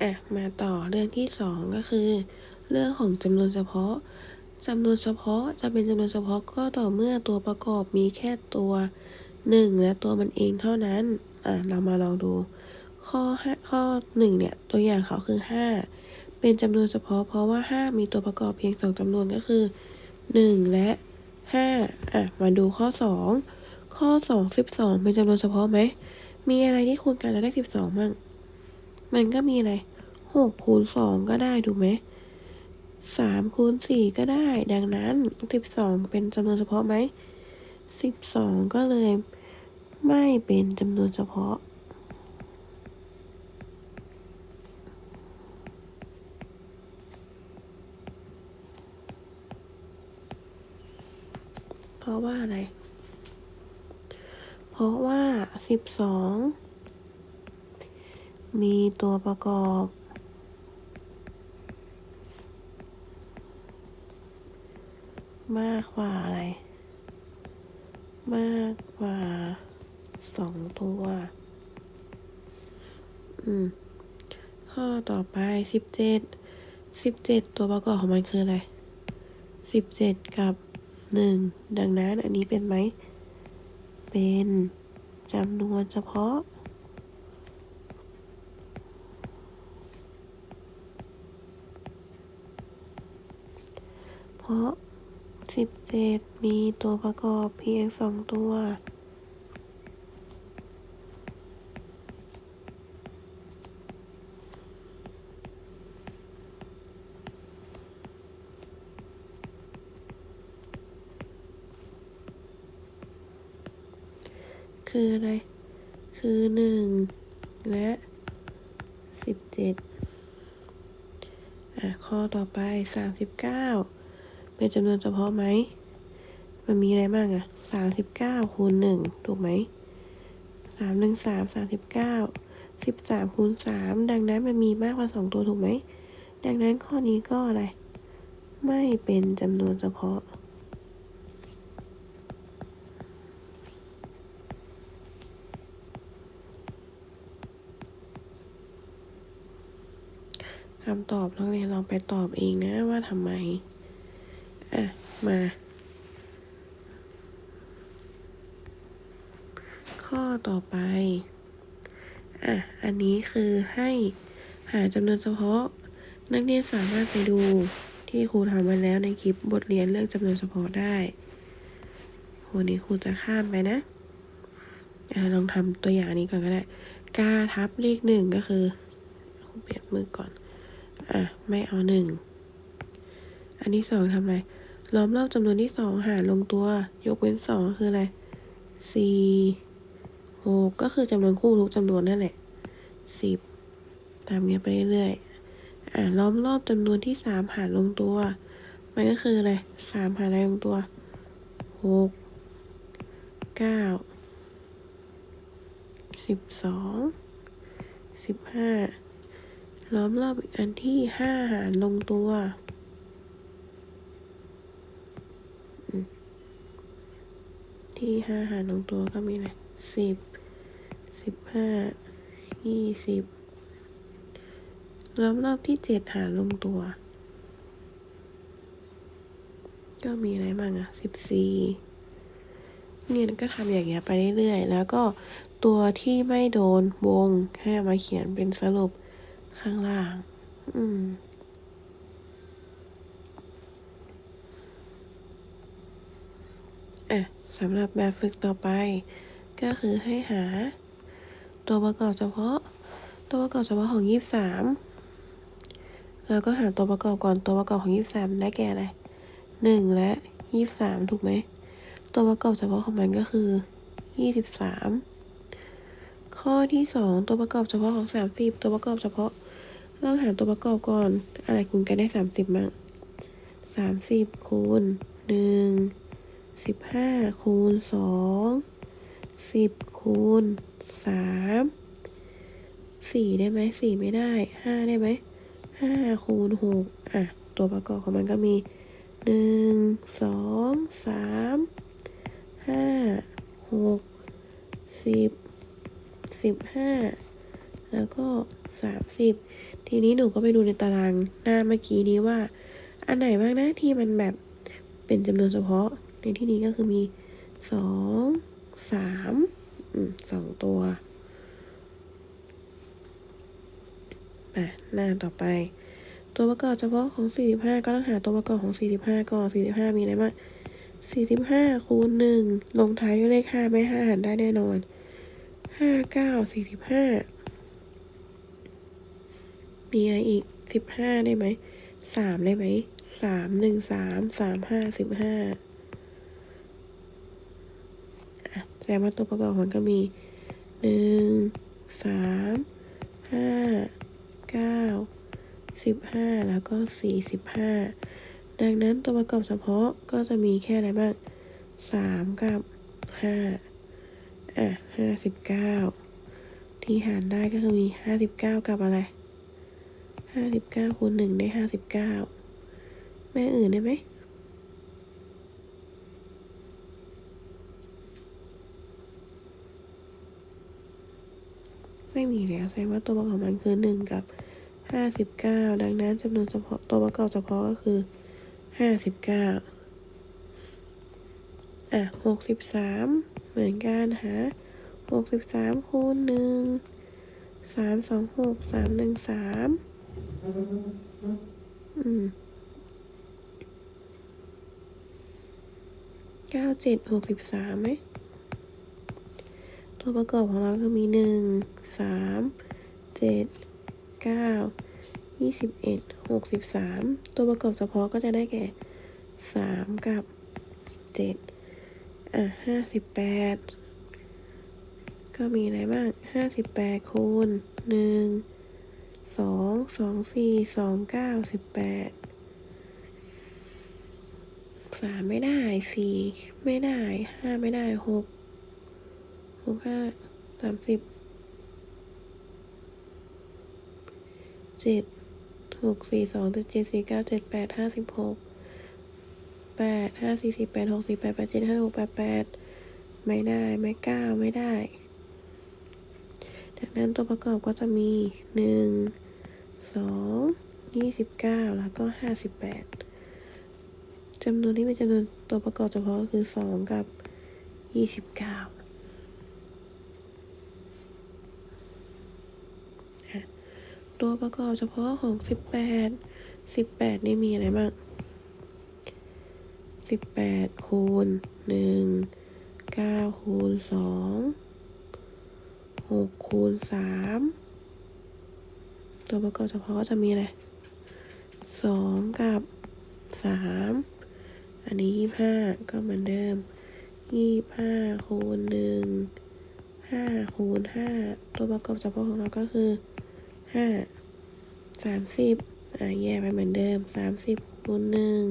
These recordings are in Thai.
อะมาต่อเรื่องที่สองก็คือ เรื่องของจำนวนเฉพาะจำนวนเฉพาะจะเป็นจำนวนเฉพาะก็ต่อเมื่อตัวประกอบมีแค่ตัวหนึ่งและตัวมันเองเท่านั้น อะเรามาลองดู ข้อห้าข้อหนึ่งเนี่ย ตัวอย่างเขาคือห้าเป็นจำนวนเฉพาะเพราะว่าห้ามีตัวประกอบเพียงสองจำนวนก็คือหนึ่งและห้าอะ มาดูข้อสองข้อสองสิบสองเป็นจำนวนเฉพาะไหม มีอะไรที่คูณกันแล้วได้สิบสองมั่ง มันก็มีอะไรหกคูณสองก็ได้ถูกไหมสามคูณสี่ก็ได้ ดังนั้นสิบสองเป็นจำนวนเฉพาะไหมสิบสองก็เลย ไม่เป็นจำนวนเฉพาะ เพราะว่าอะไร เพราะว่าสิบสอง มีตัวประกอบ มากกว่าอะไร มากกว่าสองตัว อืม ข้อต่อไปสิบเจ็ดสิบเจ็ดตัวประกอบของมันคืออะไรสิบเจ็ดกับหนึ่งดังนั้นอันนี้เป็นไหม เป็นจำนวนเฉพาะ เพราะสิบเจ็ดมีตัวประกอบเพียงสองตัว คืออะไร คือหนึ่งและสิบเจ็ดอะข้อต่อไปสามสิบ เป็นจำนวนเฉพาะไหม มันมีอะไรบ้างอะสามสิบเก้าคูณหนึ่งถูกไหมสามหนึ่งสามสามสิบเก้าสิบสามคูณสามดังนั้นมันมีมากกว่าสองตัวถูกไหม ดังนั้นข้อนี้ก็อะไร ไม่เป็นจำนวนเฉพาะ คำตอบนักเรียนลองไปตอบเองนะว่าทำไม อะ มา ข้อต่อไป อะ อันนี้คือให้หาจำนวนเฉพาะ นักเรียนสามารถไปดูที่ครูทำไว้แล้วในคลิปบทเรียนเรื่องจำนวนเฉพาะได้วันนี้ครูจะข้ามไปนะอะลองทำตัวอย่างนี้ก่อนก็ได้กาทับเลขหนึ่งก็คือครูเปลี่ยนมือก่อน อะ ไม่เอาหนึ่ง อันที่สองทำอะไร ล้อมรอบจำนวนที่สองหารลงตัว ยกเว้นสองคืออะไรสี่หกก็คือจำนวนคู่ทุกจำนวนนั่นแหละสิบตามเงี้ยไปเรื่อยๆอะล้อมรอบจำนวนที่สามหารลงตัว มันก็คืออะไรสามหารอะไรลงตัวหกเก้าสิบสองสิบห้าล้อมรอบอีกอันที่ห้าหารลงตัวอืม ที่ห้าหารลงตัวก็มีอะไรสิบสิบห้ายี่สิบล้อมรอบที่เจ็ดหารลงตัว ก็มีอะไรบ้างอะสิบสี่เนี่ยก็ทำอย่างเงี้ยไปเรื่อยๆ แล้วก็ตัวที่ไม่โดนวงแค่มาเขียนเป็นสรุปข้างล่าง อืมอะ สำหรับแบบฝึกต่อไป ก็คือให้หา ตัวประกอบเฉพาะ ตัวประกอบเฉพาะของยี่สามแล้วก็หาตัวประกอบก่อนตัวประกอบของยี่สามได้แก่อะไรหนึ่งและยี่สามถูกไหมตัวประกอบเฉพาะของมันก็คือยี่สิบสามข้อที่สองตัวประกอบเฉพาะของสามสิบตัวประกอบเฉพาะเราหาตัวประกอบก่อน อะไรคูณกันได้สามสิบบ้างสามสิบคูณหนึ่ง สิบห้าคูณสองสิบคูณสามสี่ได้ไหมสี่ไม่ได้ห้าได้ไหมห้าคูณหกอะ ตัวประกอบของมันก็มีหนึ่งสองสามห้าหกสิบสิบห้าแล้วก็สามสิบทีนี้หนูก็ไปดูในตารางหน้าเมื่อกี้นี้ว่า อันไหนบ้างนะที่มันแบบเป็นจำนวนเฉพาะ ในที่นี้ก็คือมีสองสามสองตัวอะหน้าต่อไป ตัวประกอบเฉพาะของ 45 ก็ต้องหาตัวประกอบของ 45 ก่อน 45 มีอะไรบ้าง45คูณ1ลงท้ายด้วยเลข5ไม่5หารได้แน่นอน 5 9 45มีอะไรอีก15ได้ไหม3ได้ไหม3 1 3 3 5 15อะ แสดงว่าตัวประกอบมันก็มี1 3 5 9สิบห้าแล้วก็สี่สิบห้าดังนั้นตัวประกอบเฉพาะก็จะมีแค่อะไรบ้างสามกับห้าอะห้าสิบเก้าที่หารได้ก็คือมีห้าสิบเก้ากับอะไรห้าสิบเก้าคูณหนึ่งได้ห้าสิบเก้าแม่อื่นได้ไหมไม่มีแล้วแสดงว่าตัวประกอบมันคือหนึ่งกับห้าสิบเก้าดังนั้นจำนวนเฉพาะตัวประกอบเฉพาะก็คือห้าสิบเก้าอะหกสิบสามเหมือนกันหาหกสิบสามคูณหนึ่งสามสองหกสามหนึ่งสามอืมเก้าเจ็ดหกสิบสามไหม ตัวประกอบของเราคือมีหนึ่งสามเจ็ดเก้ายี่สิบเอ็ดหกสิบสามตัวประกอบเฉพาะก็จะได้แก่สามกับเจ็ดอะห้าสิบแปดก็มีอะไรบ้างห้าสิบแปดคูณหนึ่งสองสองสี่สองเก้าสิบแปดสามไม่ได้สี่ไม่ได้ห้าไม่ได้หก หกห้าสามสิบเจ็ดหกสี่สองเจ็ดสี่เก้าเจ็ดแปดห้าสิบหกแปดห้าสี่สี่แปดหกสี่แปดแปดเจ็ดห้าหกแปดแปดไม่ได้ไม่เก้าไม่ได้ดังนั้นตัวประกอบก็จะมีหนึ่งสองยี่สิบเก้าแล้วก็ห้าสิบแปดจำนวนที่เป็นจำนวนตัวประกอบเฉพาะคือสองกับยี่สิบเก้า ตัวประกอบเฉพาะของสิบแปดสิบแปดนี่มีอะไรบ้างสิบแปดคูณหนึ่งเก้าคูณสองหกคูณสามตัวประกอบเฉพาะก็จะมีอะไรสองกับสามอันนี้ยี่ห้าก็เหมือนเดิมยี่ห้าคูณหนึ่งห้าคูณห้าตัวประกอบเฉพาะของเราก็คือ ห้าสามสิบอะแยกไปเหมือนเดิมสามสิบคูณหนึ่ง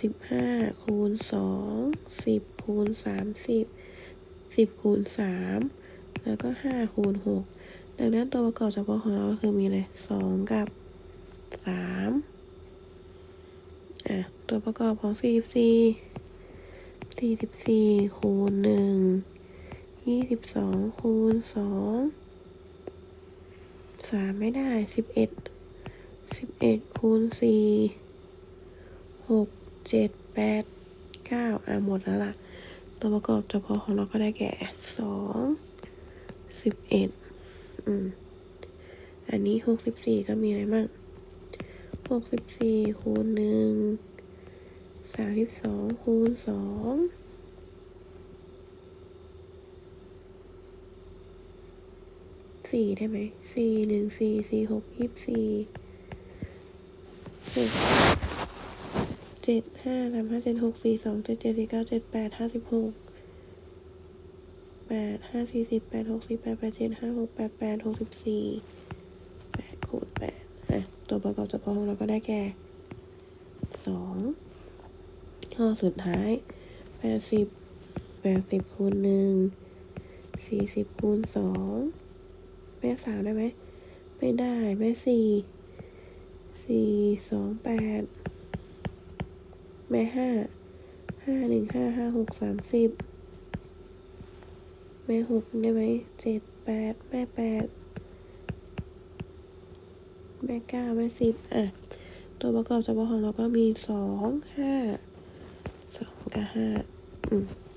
สิบห้าคูณสองสิบคูณสามสิบสิบคูณสามแล้วก็ห้าคูณหกดังนั้นตัวประกอบเฉพาะของเราก็คือมีอะไรสองกับสามอะตัวประกอบของสี่สิบสี่สี่สิบสี่คูณหนึ่งยี่สิบสองคูณสอง สามไม่ได้สิบเอ็ดสิบเอ็ดคูณสี่หกเจ็ดแปดเก้าอะหมดแล้วล่ะ ตัวประกอบเฉพาะของเราก็ได้แก่สองสิบเอ็ดอืม อันนี้หกสิบสี่ก็มีอะไรบ้างหกสิบสี่คูณหนึ่งสามสิบสองคูณสอง สี่ได้ไหมสี่หนึ่งสี่สี่หกยี่สิบสี่หกเจ็ดห้าสามห้าเจ็ดหกสี่สองเจ็ดเจ็ดสี่เก้าเจ็ดแปดห้าสิบหกแปดห้าสี่สิบแปดหกสิบแปดแปดเจ็ดห้าหกแปดแปดหกสิบสี่แปดคูณแปดอะตัวประกอบเฉพาะของเราก็ได้แก่สองข้อสุดท้ายแปดสิบแปดสิบคูณหนึ่งสี่สิบคูณสอง แม่สามได้ไหม ไม่ได้แม่สี่สี่สองแปดแม่ห้าห้าหนึ่งห้าห้าหกสามสิบแม่หกได้ไหมเจ็ดแปดแม่แปดแม่เก้าแม่สิบอะ ตัวประกอบเฉพาะของเราก็มีสองห้าสองกับห้าอืม